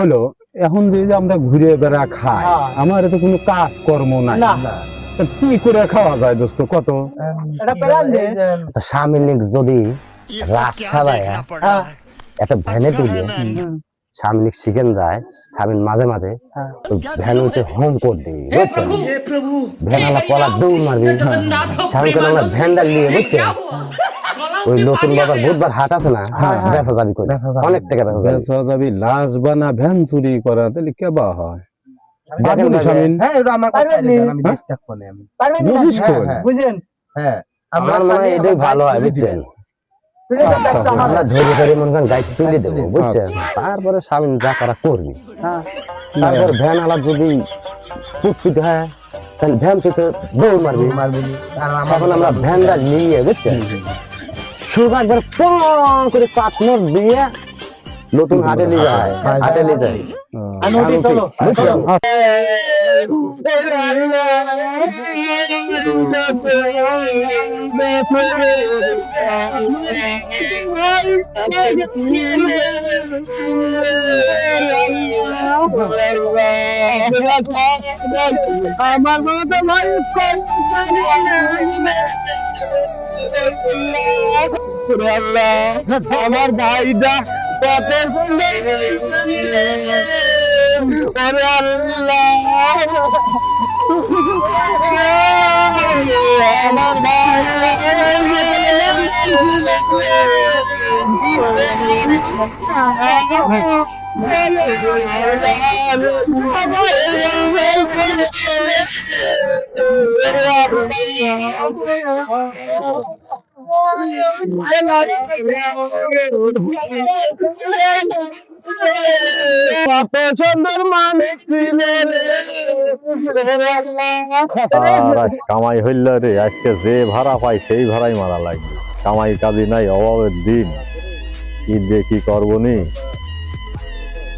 হলো এখন যে যে আমরা ঘুরে বেড়া খাই হ্যাঁ। আমার তো কোনো কাজ কর্ম নাই কি করে খাওয়া যায় দোস্ত কত? তো স্বামী যদি রাত সারায় হ্যাঁ একটা ভ্যানে তুলে স্বামী শিখেন যায় স্বামী মাঝে মাঝে হ্যাঁ। ভ্যান উঠে হোম কোড দিই বুঝছেন? ভ্যান আলা কলা দৌড় মারবি স্বামীকে আমরা ভ্যানটা নিয়ে বুঝছেন? ওই নতুন বাবার বুধবার হাট আছে না? বেচা দাবি করে। অনেক টাকা বেচা বেচা যাবি লাশ বানা ভ্যান চুরি করা তাহলে কেবা হয়? দেখেন বাবুল ভাই, স্বামীন। হ্যাঁ এটা আমার কাছে পারবেন দেন, নি? আমি হ্যাঁ? দেখতে আমি। বুঝিস হ্যাঁ, কোন? হ্যাঁ। বুঝেন হ্যাঁ। আমার মনে হয় এটাই ভালো হয় বুঝছেন? আচ্ছা, একটা আমার আমরা ধরে ধরে মনে করেন গাড়ি তুলে দেবো বুঝছেন? তারপরে স্বামী যা করা করবি। হ্যাঁ। তারপর ভ্যান আলা যদি ফুটফুট হয় তাহলে ভ্যান থেকে দৌড় মারবি। মারবি। আর আমরা ভ্যানটা নিয়ে বুঝছেন? শুরু একবার পং করে পাঁচ নোট দিয়ে নতুন হাটে নিয়ে যায়। হাটে। নিয়ে যায়। আহ, আমি উঠি চলো বুঝছেন? আমার মনে তো ভাই আমার ভাইটা কত আরে আল্লাহ। আমার কামাই হইল রে, আজকে যে ভাড়া পাই সেই ভাড়াই মারা লাগবে। কামাই কাজী নাই, অভাবের দিন। কি দিয়ে কি করব নি?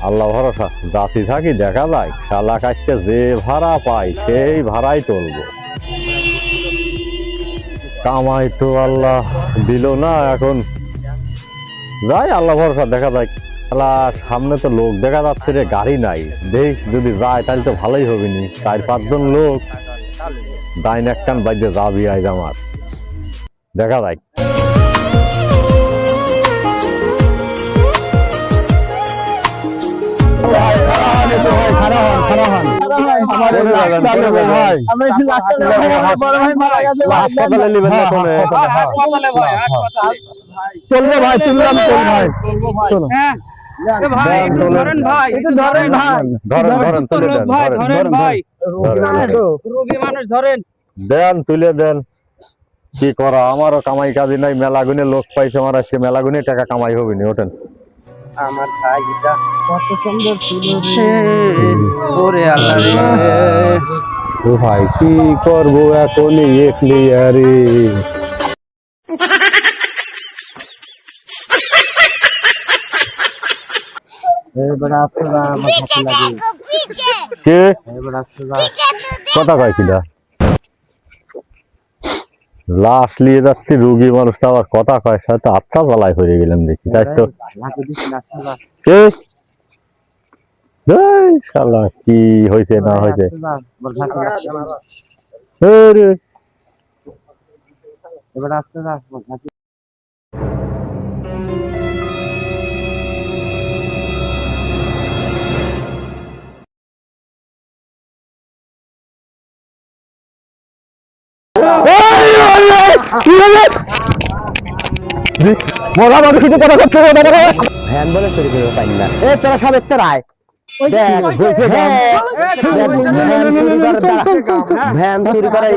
আল্লাহ ভরসা, জাতি থাকি দেখা যায়, শালাক আজকে যে ভাড়া পাই সেই ভাড়াই তুলবো কামাই তো আল্লাহ দিল না এখন। যাই, আল্লাহ ভরসা, দেখা যায় আল্লাহ সামনে তো লোক দেখা যাচ্ছে রে, গাড়ি নাই। দেখ, যদি যায়, তাহলে তো ভালোই হবে নি। চার পাঁচজন লোক। ডাইন একখান বাইরে যাবি আজ আমার। দেখা যায় আমার লাশটা নেব ভাই আমি একটু লাস্টে বড় ভাই মারা গেছে হাসপাতালে নিবেন না কোনে? হাসপাতালে ভাই হাসপাতাল। চলবে ভাই তুললাম চল ভাই। চলো হ্যাঁ। ভাই ধরেন ভাই ধরেন ভাই। ধরেন ধরেন দেন। ধরেন, ধরেন ভাই। রোগী মানুষ ধরেন। দেন তুলে দেন। কি করা? আমারও কামাই কাজী নাই মেলা গুনে লোক পাইছে আমার আজকে মেলা গুনে টাকা কামাই হবে নি ওঠেন। আমার ভাইটা কত সুন্দর ছিল ওরে আল্লাহ রে ও ভাই কি করব এখন একলি আরে কথা কয় কিনা? লাশ নিয়ে যাচ্ছি, রুগী মানুষ তো আবার কথা কয় সাথে আচ্ছা জ্বালায় হয়ে গেলাম দেখি, তাই তো। কে? হয়েছে, না হয়েছে? এবার আপনারা মরা মানুষ কিছু কথা করছে না, দাদা ভাই। ভ্যান বলে চুরি করে পাই না এ তোরা সব একটা রায় ভ্যান চুরি করার